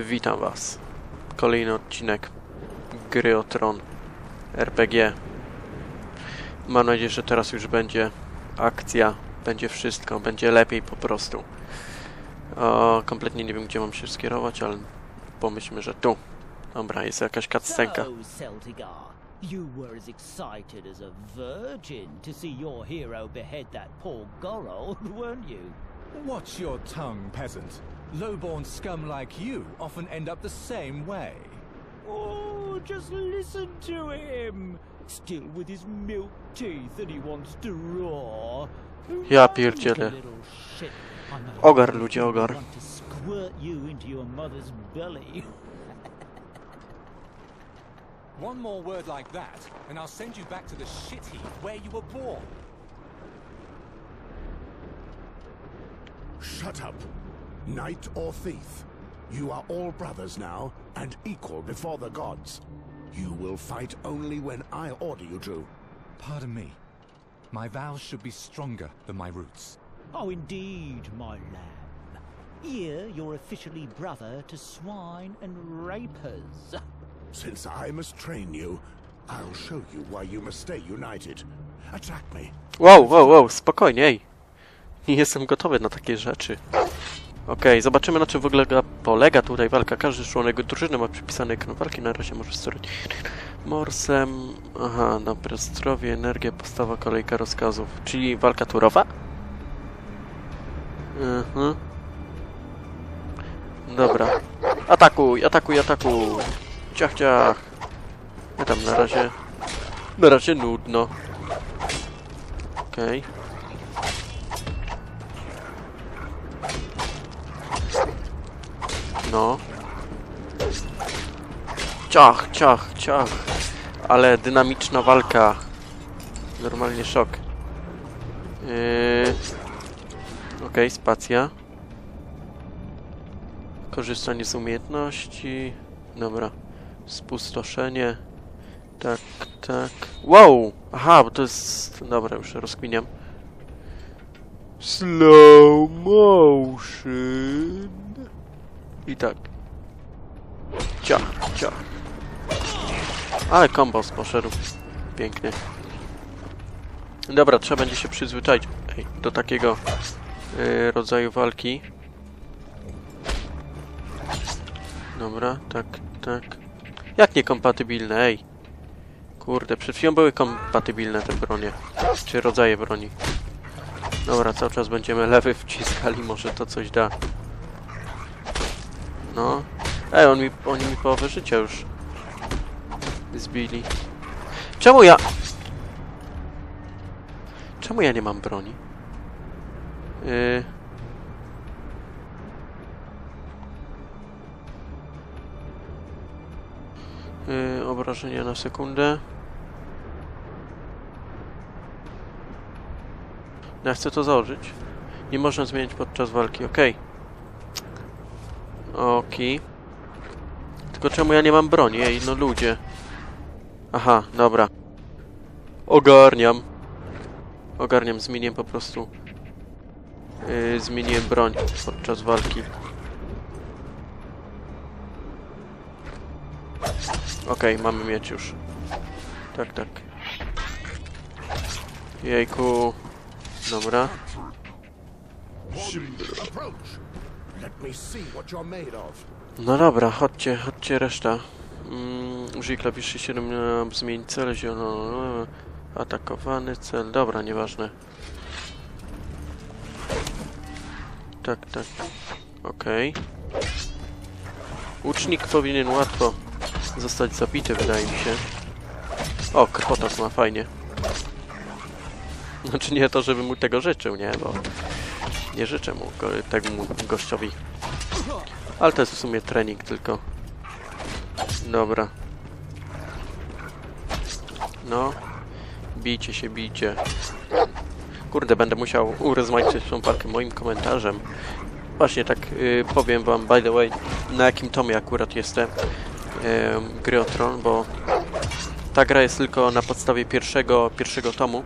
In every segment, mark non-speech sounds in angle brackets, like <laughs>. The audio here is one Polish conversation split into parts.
Witam Was. Kolejny odcinek gry o Tron RPG. Mam nadzieję, że teraz już będzie akcja, będzie wszystko, będzie lepiej po prostu. O, kompletnie nie wiem, gdzie mam się skierować, ale pomyślmy, że tu. Dobra, jest jakaś cutscenka. You were as excited as a virgin to see your hero behead that poor Gorold, weren't you? Watch your tongue, peasant. Lowborn scum like you often end up the same way. Oh, just listen to him! Still with his milk teeth and he wants to roar. Ja pierdzielę. Little shit. I know Ogar, ludzie, ogar. to squirt you into your mother's belly. <laughs> One more word like that, and I'll send you back to the shit heap where you were born. Shut up. Knight or thief, you are all brothers now, and equal before the gods. You will fight only when I order you to. Pardon me. My vows should be stronger than my roots. Oh, indeed, my lamb. Here, you're officially brother to swine and rapers. <laughs> Since I must train you, I'll show you why you must stay united. Attack me. Wow, wow, wow, spokojnie, ej. Nie jestem gotowy na takie rzeczy. Okej, zobaczymy na czym w ogóle ga- polega tutaj walka. Każdy członek drużyny ma przypisany ekran walki. Na razie może sterować morsem. Aha, dobra, zdrowie, energia, postawa, kolejka rozkazów. Czyli walka turowa? Mhm. Dobra. Atakuj, atakuj, atakuj. Ciach, ciach. Ja tam na razie... Na razie nudno. Okej. No. Ciach, ciach, ciach. Ale dynamiczna walka. Normalnie szok. Yy... Okej, spacja. Korzystanie z umiejętności. Dobra. Spustoszenie. Tak, tak. Wow! Aha, bo to jest... Dobra, już rozkminiam. Slow motion. I tak. Ciach, ciach. Ale kombos poszedł. Pięknie. Dobra, trzeba będzie się przyzwyczaić ej, do takiego y, rodzaju walki. Dobra, tak, tak. Jak niekompatybilne, ej. Kurde, przed chwilą były kompatybilne te bronie. Czy rodzaje broni. Dobra, cały czas będziemy lewy wciskali, może to coś da. No. Ej, on mi, oni mi połowę życia już zbili. Czemu ja... Czemu ja nie mam broni? Yy... Yy, obrażenia na sekundę. Ja chcę to założyć. Nie można zmieniać podczas walki, okej. Okej. Tylko czemu ja nie mam broni? Ej, no ludzie. Aha, dobra. Ogarniam. Ogarniam, zmieniłem po prostu. Yy, zmieniłem broń podczas walki. Okej, mamy miecz już. Tak, tak. Jejku. Dobra. No dobra, chodźcie, chodźcie reszta. Mm, użyj klawiszy 7 na zmień cel, zielono, atakowany cel, dobra, nieważne. Tak, tak, okej. Łucznik powinien łatwo zostać zabity, wydaje mi się. O, krwotok ma, fajnie. Znaczy nie to, żebym mu tego życzył, nie, bo nie życzę mu go, temu gościowi. Ale to jest w sumie trening tylko. Dobra. No. Bijcie się, bijcie. Kurde, będę musiał urozmaicić tą walkę moim komentarzem. Właśnie tak y, powiem wam, by the way, na jakim tomie akurat jestem y, gry o Tron, bo ta gra jest tylko na podstawie pierwszego, pierwszego tomu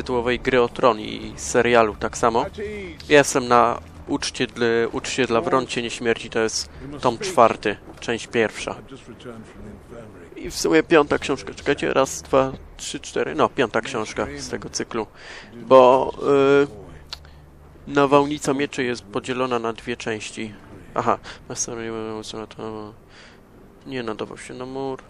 tytułowej gry o Tron i serialu tak samo. Jestem na Uczcie dla, uczcie dla Wron Cienie Śmierci to jest tom czwarty, część pierwsza. I w sumie piąta książka. Czekajcie, raz, dwa, trzy, cztery. No, piąta książka z tego cyklu. Bo y, nawałnica mieczy jest podzielona na dwie części. Aha, na stronie to nie nadawał się na mur.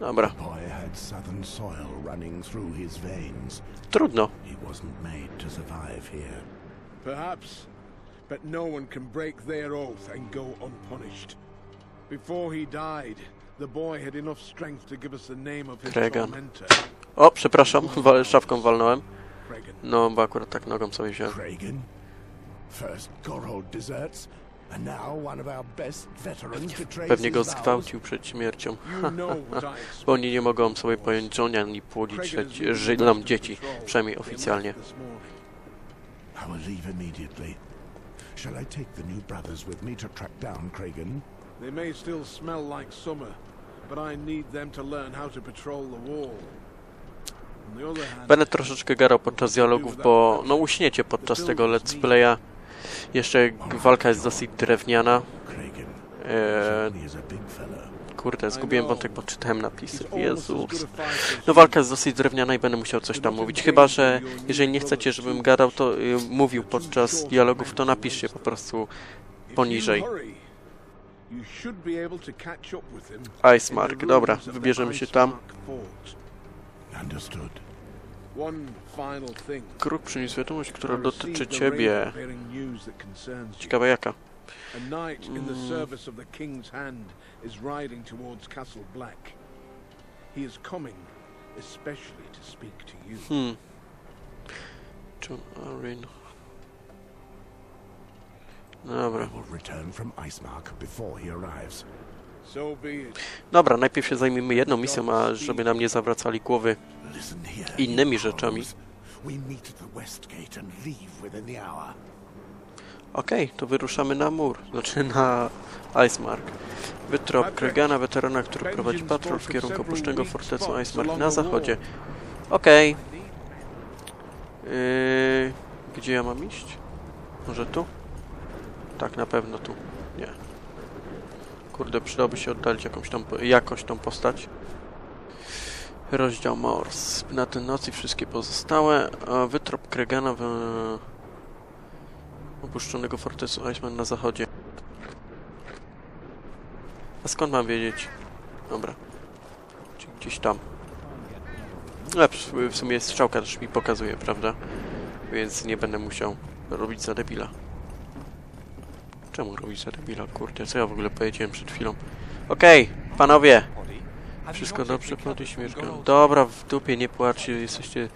Dobra, Boy had southern soil running through his veins. trudno. He wasn't made to survive here. Perhaps, but no one can break their oath and go unpunished. Before he died, the boy had enough strength to give us the name of his Kregan. tormentor, O, przepraszam, <laughs> wa- szafką walnąłem. No, bo akurat tak nogą sobie wziąłem. Kragan? First Gorold deserts, Pewnie go zgwałcił przed śmiercią. You know what I expect. Bo oni nie mogą sobie pojąć żonia ani płodzić is dzieci- przynajmniej oficjalnie. this morning. I will leave immediately. Shall I take the new brothers with me to track down Kragan? They may still smell like summer, but I need them to learn how to patrol the wall. Będę troszeczkę garał podczas dialogów, bo no uśniecie podczas tego let's playa. Jeszcze walka jest dosyć drewniana. Eee, kurde, zgubiłem wątek, bo czytałem napisy. Jezus. No walka jest dosyć drewniana i będę musiał coś tam mówić. Chyba, że jeżeli nie chcecie, żebym gadał, to y, mówił podczas dialogów, to napiszcie po prostu poniżej. Ice Mark. Dobra, wybierzemy się tam. Understood. One final thing. Kruk przyniósł wiadomość, która dotyczy ciebie. raven bearing news that concerns you. Ciekawe jaka. A knight in the service of the king's hand is riding towards Castle Black. He is coming, especially to speak to you. Hmm. John Arryn. I Dobra. will return from Icemark before he arrives. Dobra, najpierw się zajmijmy jedną misją, a żeby nam nie zawracali głowy innymi rzeczami. Okej, to wyruszamy na mur, znaczy na Icemark. Wytrop Kregana, weterana, który prowadzi patrol w kierunku opuszczonego fortecu Icemark na zachodzie. Okej. Yy, gdzie ja mam iść? Może tu? Tak, na pewno tu. Nie. Kurde, przydałoby się oddalić jakąś po- jakoś tą postać. Rozdział Mors. Na tę noc i wszystkie pozostałe. Wytrop Kregana w opuszczonego fortecu Iceman na zachodzie. A skąd mam wiedzieć? Dobra. Czyli gdzieś tam. A w sumie strzałka też mi pokazuje, prawda? Więc nie będę musiał robić za debila. Czemu robić za debila? Kurde, co ja w ogóle powiedziałem przed chwilą? Okej, panowie! Wszystko dobrze, plody śmiercią. Dobra, w dupie, nie płaczcie, jesteście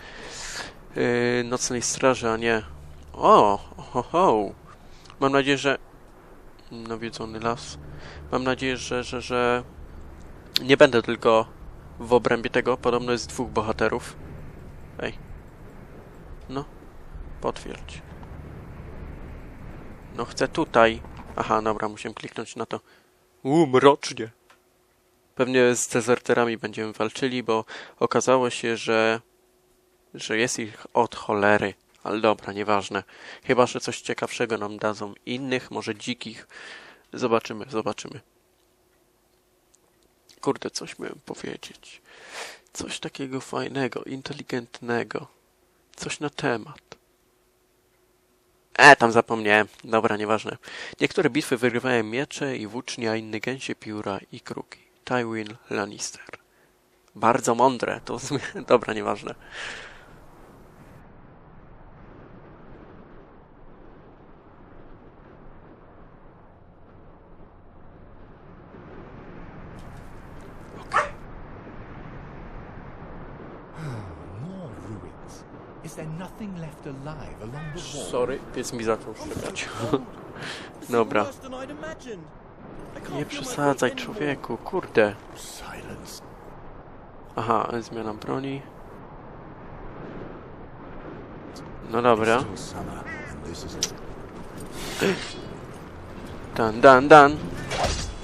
yy, nocnej straży, a nie... O, ho, ho. Mam nadzieję, że... Nawiedzony las. Mam nadzieję, że, że, że... Nie będę tylko w obrębie tego. Podobno jest dwóch bohaterów. Ej. No. Potwierdź. No chcę tutaj. Aha, dobra, musiałem kliknąć na to. Uuu, mrocznie. Pewnie z dezerterami będziemy walczyli, bo okazało się, że... że jest ich od cholery. Ale dobra, nieważne. Chyba, że coś ciekawszego nam dadzą. Innych, może dzikich. Zobaczymy, zobaczymy. Kurde, coś miałem powiedzieć. Coś takiego fajnego, inteligentnego. Coś na temat. E, tam zapomniałem. Dobra, nieważne. Niektóre bitwy wygrywają miecze i włócznie, a inne gęsie, pióra i kruki. Tywin Lannister. Bardzo mądre. To w <laughs> sumie... Dobra, nieważne. More ruins. Is there nothing left alive along the wall? Sorry, pies mi zaczął szczekać. <laughs> Dobra. Nie przesadzaj, człowieku, kurde. Aha, zmiana broni. No dobra. Dan, dan, dan.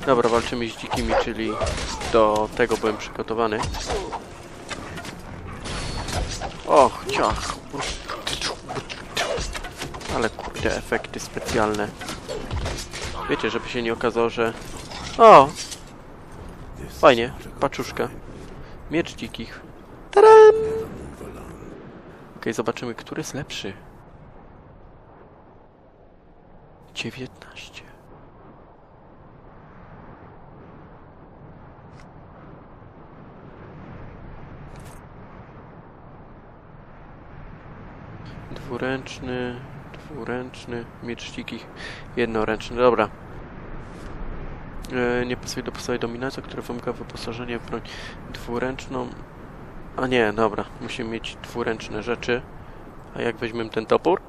Dobra, walczymy z dzikimi, czyli do tego byłem przygotowany. Och, ciach. Te efekty specjalne. Wiecie, żeby się nie okazało, że... O! Fajnie, paczuszka. Miecz dzikich. Tadam! Okej, zobaczymy, który jest lepszy. 19. Dwuręczny, dwuręczny, miecz dzikich, jednoręczny, dobra. E, nie pasuje do podstawy dominacja, która wymaga wyposażenia w broń dwuręczną. A nie, dobra, musimy mieć dwuręczne rzeczy. A jak weźmiemy ten topór?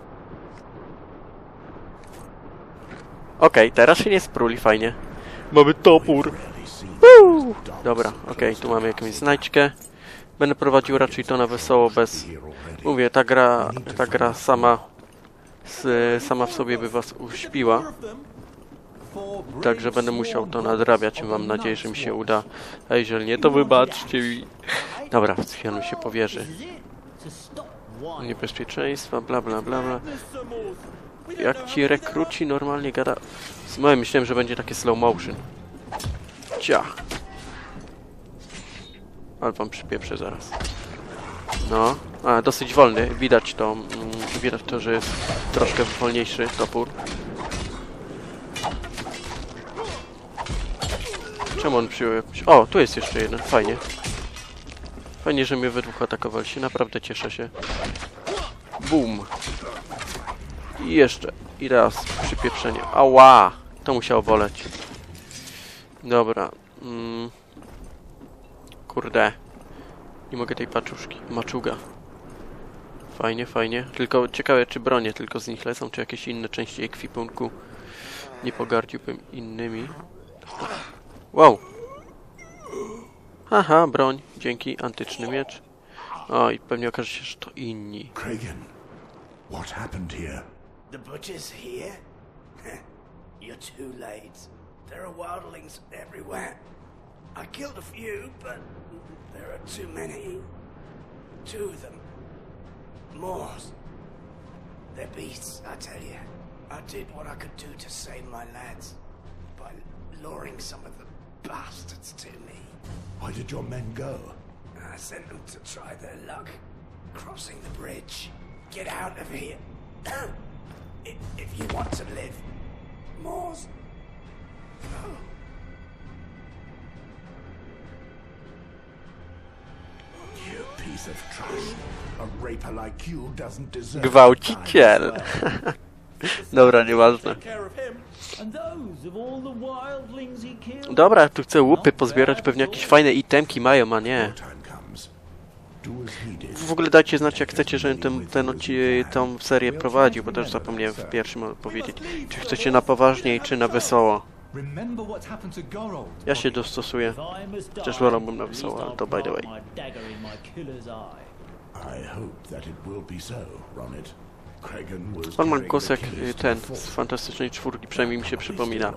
Okej, teraz się nie spruli, fajnie. Mamy topór. Woo! Dobra, okej, tu mamy jakąś znajdźkę. Będę prowadził raczej to na wesoło, bez... Mówię, ta gra, ta gra sama, sama w sobie by was uśpiła. Także będę musiał to nadrabiać mam nadzieję, że mi się uda. A jeżeli nie, to wybaczcie mi. Dobra, Cfianu się powierzy. Niebezpieczeństwa, bla bla bla bla. Jak ci rekruci normalnie gada... Z moim myślałem, że będzie takie slow motion. Cia. Ale wam przypieprzę zaraz. No. A, dosyć wolny. Widać to, mm, widać to, że jest troszkę wolniejszy topór. Czemu on przyjął? O, tu jest jeszcze jeden. Fajnie. Fajnie, że mnie we dwóch atakowaliście. Naprawdę cieszę się. Boom. I jeszcze. I raz przypieprzenie. Ała! To musiało boleć. Dobra. Mm. Kurde. Nie mogę tej paczuszki. Maczuga. Fajnie, fajnie. Tylko ciekawe, czy bronie tylko z nich lecą, czy jakieś inne części ekwipunku. Nie pogardziłbym innymi. Wow. Aha, broń. Dzięki. Antyczny miecz. O, i pewnie okaże się, że to inni. Kragan, what happened here? The butcher's here? <laughs> You're too late. There are wildlings everywhere. I killed a few, but there are too many. Two of them. More. They're beasts, I tell you. I did what I could do to save my lads by luring some of the bastards to me. Why did your men go? I sent them to try their luck crossing the bridge. Get out of here. <coughs> if, if you want to live. Moors. Go. Gwałciciel. <laughs> Dobra, nieważne. Dobra, tu chcę łupy pozbierać, pewnie jakieś fajne itemki mają, a nie. W ogóle dajcie znać, jak chcecie, żebym ten, ten tą serię prowadził, bo też zapomniałem w pierwszym powiedzieć. Czy chcecie na poważniej, czy na wesoło. Remember what happened to Gorold. Ja się dostosuję. Chociaż wolałbym na at least wesoło, I'll to by the way. jak keys y, ten z. Fantastycznej Czwórki, przynajmniej mi się przypomina.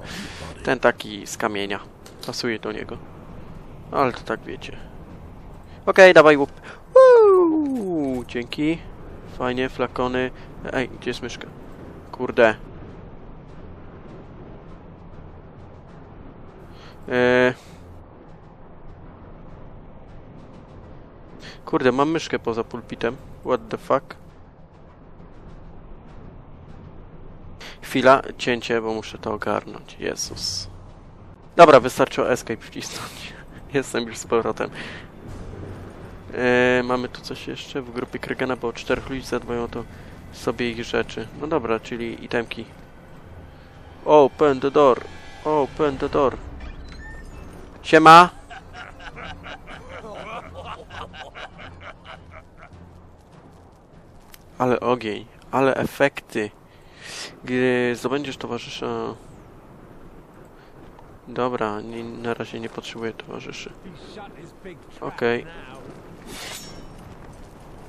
Ten taki z kamienia. Pasuje do niego. Ale to tak wiecie. Okej, dawaj łup. Uuu, dzięki. Fajnie, flakony. Ej, gdzie jest myszka? Kurde. Kurde, mam myszkę poza pulpitem. What the fuck? Chwila, cięcie, bo muszę to ogarnąć. Jezus. Dobra, wystarczyło escape wcisnąć. <laughs> Jestem już z powrotem. Eee, mamy tu coś jeszcze? W grupie Krygana było czterech ludzi, zadbają to sobie ich rzeczy. No dobra, czyli itemki. Open the door. Open the door. Siema! Ale ogień, ale efekty. Gdy zdobędziesz towarzysza... Dobra, nie, na razie nie potrzebuję towarzyszy. Okej.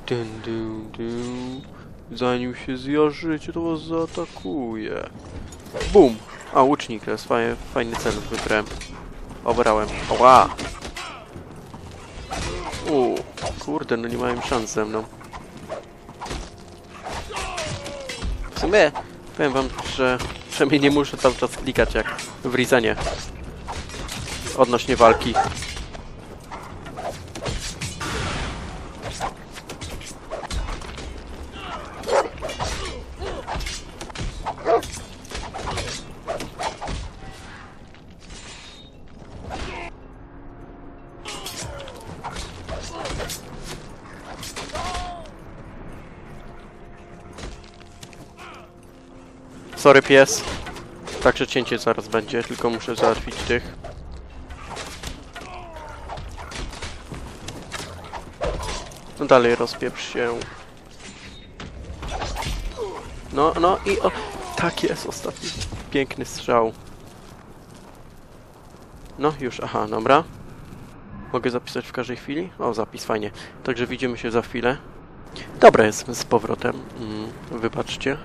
Dun, dun, dun. Zanim się zjarzycie, to was zaatakuje. Bum! A, łucznik, to jest fajny, fajny cel wybrałem. Obrałem. Oła! U, kurde, no nie mają szans ze mną. W sumie Powiem wam, że przynajmniej nie muszę cały czas klikać jak w Rizenie. Odnośnie walki. Sorry pies. Także cięcie zaraz będzie, tylko muszę załatwić tych. No dalej rozpieprz się. No, no i o, tak jest ostatni. Piękny strzał. No już, aha, dobra. Mogę zapisać w każdej chwili? O, zapis, fajnie. Także widzimy się za chwilę. Dobra, jestem z powrotem. Mm, wybaczcie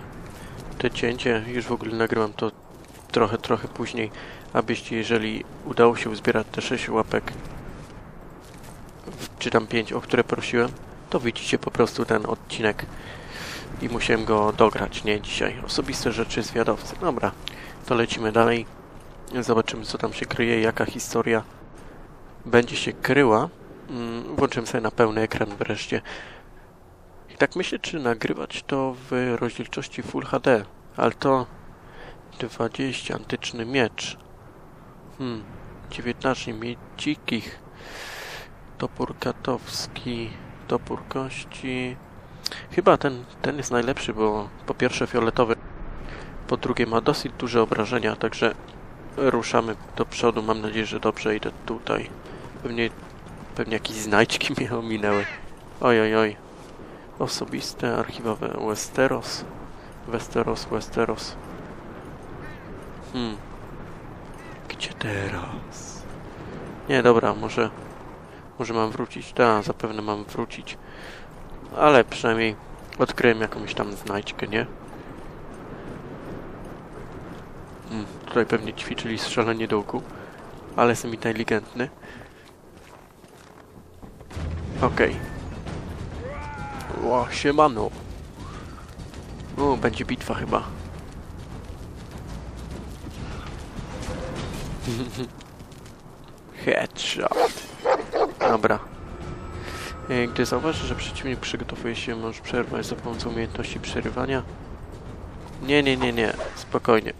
te cięcie, już w ogóle nagrywam to trochę, trochę później, abyście, jeżeli udało się uzbierać te 6 łapek, czy tam 5, o które prosiłem, to widzicie po prostu ten odcinek i musiałem go dograć, nie dzisiaj. Osobiste rzeczy zwiadowcy. Dobra, to lecimy dalej. Zobaczymy, co tam się kryje, jaka historia będzie się kryła. Mm, Włączymy sobie na pełny ekran wreszcie. Tak myślę, czy nagrywać to w rozdzielczości Full HD, ale to 20, antyczny miecz. Hmm, 19 miedzikich. Topór katowski, topór kości. Chyba ten, ten jest najlepszy, bo po pierwsze fioletowy, po drugie ma dosyć duże obrażenia, także ruszamy do przodu. Mam nadzieję, że dobrze idę tutaj. Pewnie, pewnie jakieś znajdźki mnie ominęły. Oj, oj, oj. Osobiste, archiwowe Westeros. Westeros, Westeros. Hmm. Gdzie teraz? Nie, dobra, może... Może mam wrócić? Tak, zapewne mam wrócić. Ale przynajmniej odkryłem jakąś tam znajdźkę, nie? Hmm, tutaj pewnie ćwiczyli strzelanie do łuku. Ale jestem inteligentny. Okej. Ło, siemano. O, będzie bitwa chyba. <laughs> Headshot. Dobra. E, Gdy zauważysz, że przeciwnik przygotowuje się, możesz przerwać za pomocą umiejętności przerywania. Nie, nie, nie, nie. Spokojnie.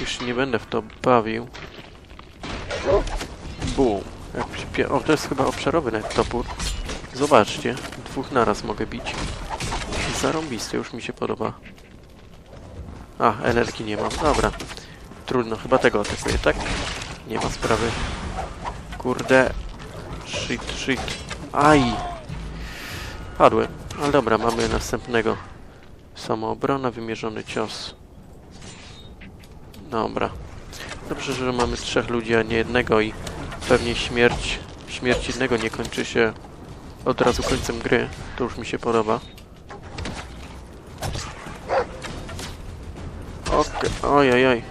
Już nie będę w to bawił. Pie... O, to jest chyba obszarowy topór. Zobaczcie, dwóch naraz mogę bić. Zarąbisty, już mi się podoba. A, energii nie mam. Dobra. Trudno, chyba tego atakuję, tak? Nie ma sprawy. Kurde. Shit, shit. Aj! Padłem. Ale dobra, mamy następnego. Samoobrona, wymierzony cios. Dobra. Dobrze, że mamy trzech ludzi, a nie jednego i pewnie śmierć, śmierć jednego nie kończy się od razu końcem gry. To już mi się podoba. Okej, ojej,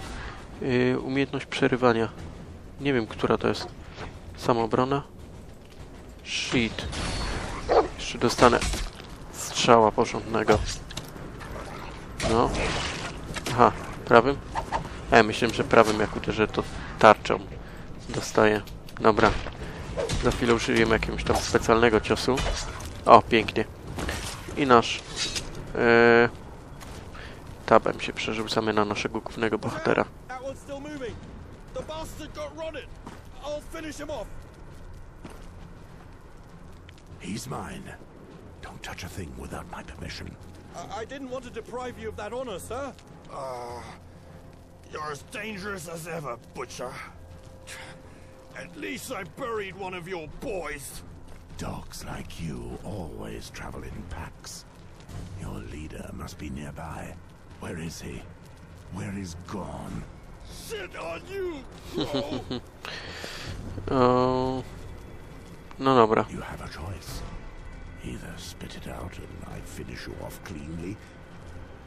yy, umiejętność przerywania. Nie wiem, która to jest. Samoobrona? Shit. Jeszcze dostanę strzała porządnego. No. Aha, prawym? Ja myślałem, że prawym jak uderzę, to tarczą dostaję. Dobra. Za chwilę użyjemy jakiegoś tam specjalnego ciosu. O, pięknie. I nasz... Yy, tabem się przerzucamy na naszego głównego bohatera. He's mine. Don't touch a thing without my permission. I, I didn't want to deprive you of that honor, sir. Ah, you're as dangerous as ever, Butcher. At least I buried one of your boys. Dogs like you always travel in packs. Your leader must be nearby. Where is he? Where is gone? Shit on you, bro. <laughs> O... Oh. No dobra. You have a choice. Either spit it out and I finish you off cleanly,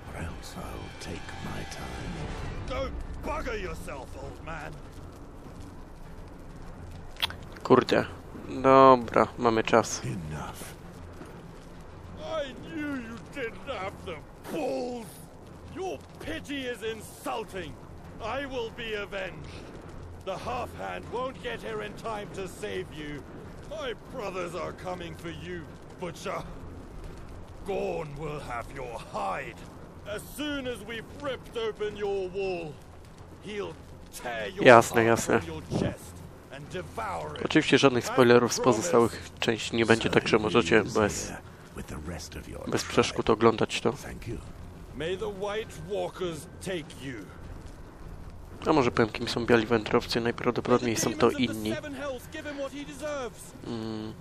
or else I'll take my time. Don't bugger yourself, old man. Kurde. Dobra, mamy czas. Enough. I knew you didn't have the balls. pity is insulting. I will be avenged. The half hand won't get here in time to save you. My brothers are coming for you, Butcher. Gorn will have your hide. As soon as we've ripped open your wall, he'll tear your Jasne, jasne. your chest. Oczywiście żadnych spoilerów z pozostałych części nie będzie, także możecie bez, bez przeszkód oglądać to. A może powiem, kim są biali wędrowcy? Najprawdopodobniej są to inni. Mm.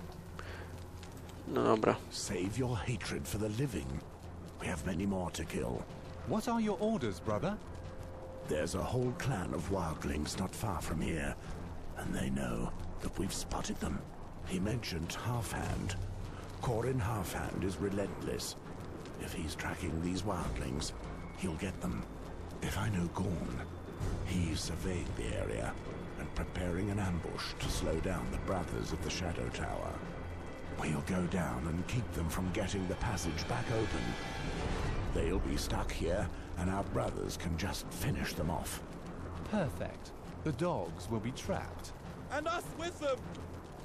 No dobra. Save your hatred for the living. We have many more to kill. What are your orders, brother? There's a whole clan of wildlings not far from here, and they know that we've spotted them. He mentioned Halfhand. Corin Halfhand is relentless. If he's tracking these wildlings, he'll get them. If I know Gorn, he's surveyed the area and preparing an ambush to slow down the brothers of the Shadow Tower. We'll go down and keep them from getting the passage back open. They'll be stuck here, and our brothers can just finish them off. Perfect. The dogs will be trapped. And us with them.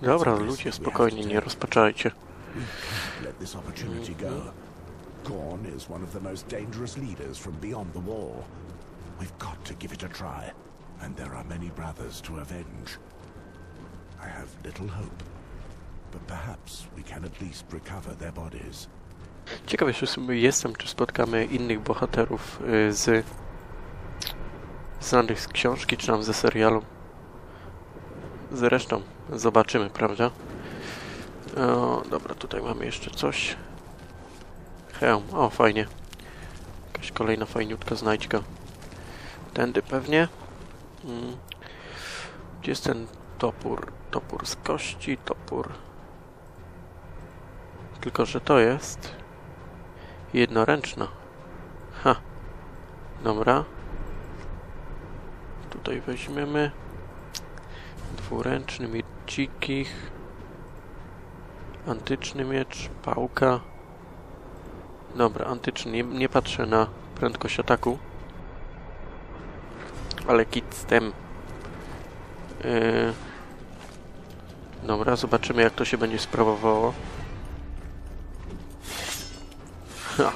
Dobra, ludzie, spokojnie, nie rozpaczajcie. We can't let this opportunity go. Gorn is one of the most dangerous leaders from beyond the wall. We've got to give it a try, and there are many brothers to avenge. I have little hope, but perhaps we can at least recover their bodies. Ciekawy jeszcze sobie jestem, czy spotkamy innych bohaterów y, z znanych z książki, czy tam ze serialu. Zresztą zobaczymy, prawda? O, dobra, tutaj mamy jeszcze coś. Hełm, o fajnie. Jakaś kolejna fajniutka znajdźka. Tędy pewnie. Mm. Gdzie jest ten topór? Topór z kości, topór. Tylko, że to jest jednoręczna. Ha. Dobra. Tutaj weźmiemy dwuręczny miecz dzikich. Antyczny miecz, pałka. Dobra, antyczny. Nie, nie patrzę na prędkość ataku. Ale kit z tym. Yy. Dobra, zobaczymy jak to się będzie sprawowało. Ha.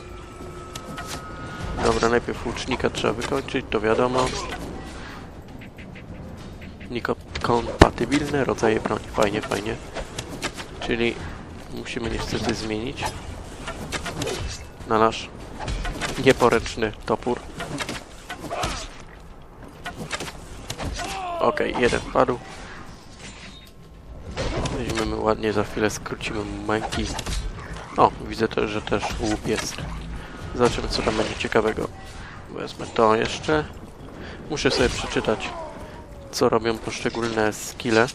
Dobra, najpierw łucznika trzeba wykończyć, to wiadomo. Niko kompatybilne rodzaje broni. Fajnie, fajnie. Czyli musimy niestety zmienić na nasz nieporęczny topór. Okej, jeden padł. Weźmiemy ładnie, za chwilę skrócimy mu męki. O, widzę też, że też łup jest. Zobaczymy, co tam będzie ciekawego. Wezmę to jeszcze. Muszę sobie przeczytać, co robią poszczególne skille,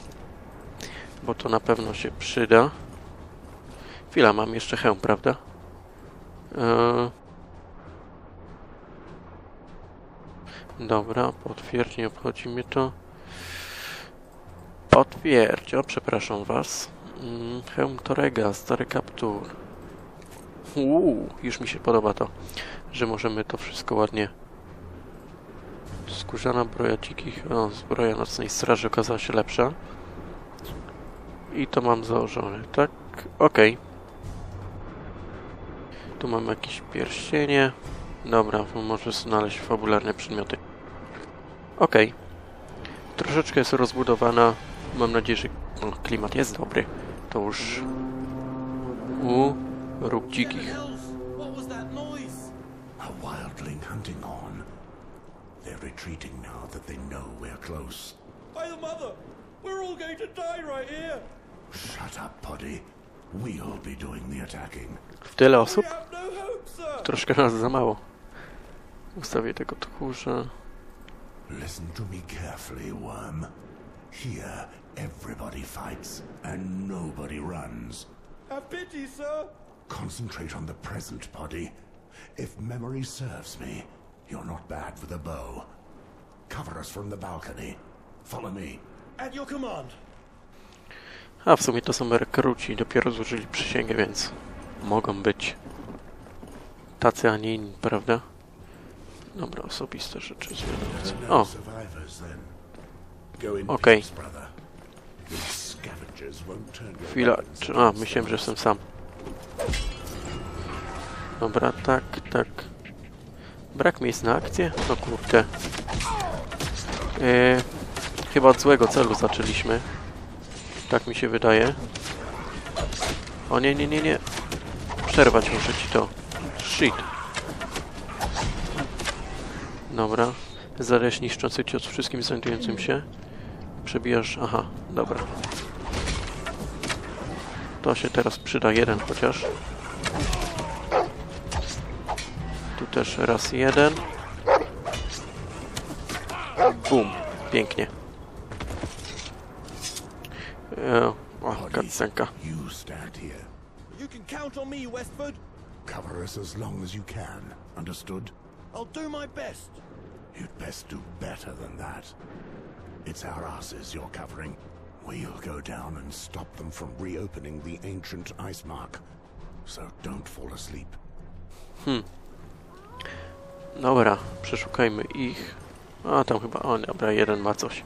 bo to na pewno się przyda. Chwila, mam jeszcze hełm, prawda? Eee... Dobra, potwierdź, nie obchodzi mnie to. Potwierdź, o przepraszam was. Mm, hełm Torega, stary kaptur. Uuu, już mi się podoba to, że możemy to wszystko ładnie. Skórzana broja dzikich, o, zbroja nocnej straży okazała się lepsza. I to mam założone, tak? Okej. Tu mamy jakieś pierścienie. Dobra, może znaleźć fabularne przedmioty. Okej. Troszeczkę jest rozbudowana. Mam nadzieję, że klimat jest dobry. To już... U, róg dzikich. Retreating now that they know we're close. By the mother! We're all going to die right here! Shut up, Poddy. We'll be doing the attacking. W tyle We osób? no hope! Troszkę nas za mało. Ustawię tego tchórza. Listen to me carefully, Worm. Here, everybody fights, and nobody runs. Have pity, sir! Concentrate on the present, Poddy. If memory serves me, you're not bad with a bow. Cover us from the balcony. Follow me. At your command. A w sumie to są rekruci, dopiero złożyli przysięgę, więc mogą być tacy, a nie inni, prawda? Dobra, osobiste rzeczy zwiadowcy. Are no O, Okej. your chwila. a, myślałem, że jestem sam. Dobra, tak, tak. Brak miejsc na akcję? No kurde. E, chyba od złego celu zaczęliśmy. Tak mi się wydaje. O nie, nie, nie, nie. Przerwać muszę ci to. Shit. Dobra. Zadajesz niszczący cios wszystkim znajdującym się. Przebijasz... Aha, dobra. To się teraz przyda jeden chociaż. Też raz jeden. Bum. Pięknie. E, o, cutscenka. You stand here. You can count on me, Westford. Cover us as long as you can. Understood? I'll do my best. You'd best do better than that. It's our asses you're covering. We'll go down and stop them from reopening the ancient ice mark. So don't fall asleep. Hmm. Dobra, przeszukajmy ich. A, tam chyba... O, dobra, jeden ma coś.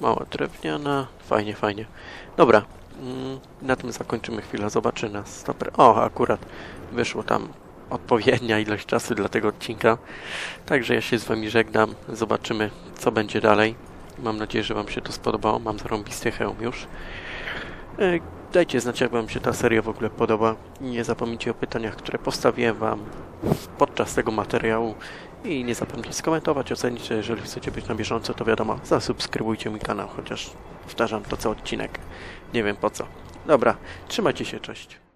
Mała drewniana. Fajnie, fajnie. Dobra. mm, Na tym zakończymy chwilę. Zobaczy nas. Stoper. O, akurat wyszło tam odpowiednia ilość czasu dla tego odcinka. Także ja się z Wami żegnam. Zobaczymy, co będzie dalej. Mam nadzieję, że Wam się to spodobało. Mam zarąbisty hełm już. E, Dajcie znać, jak Wam się ta seria w ogóle podoba. Nie zapomnijcie o pytaniach, które postawiłem Wam podczas tego materiału. I nie zapomnijcie skomentować, ocenić, jeżeli chcecie być na bieżąco, to wiadomo, zasubskrybujcie mój kanał, chociaż powtarzam to co odcinek. Nie wiem po co. Dobra, trzymajcie się, cześć.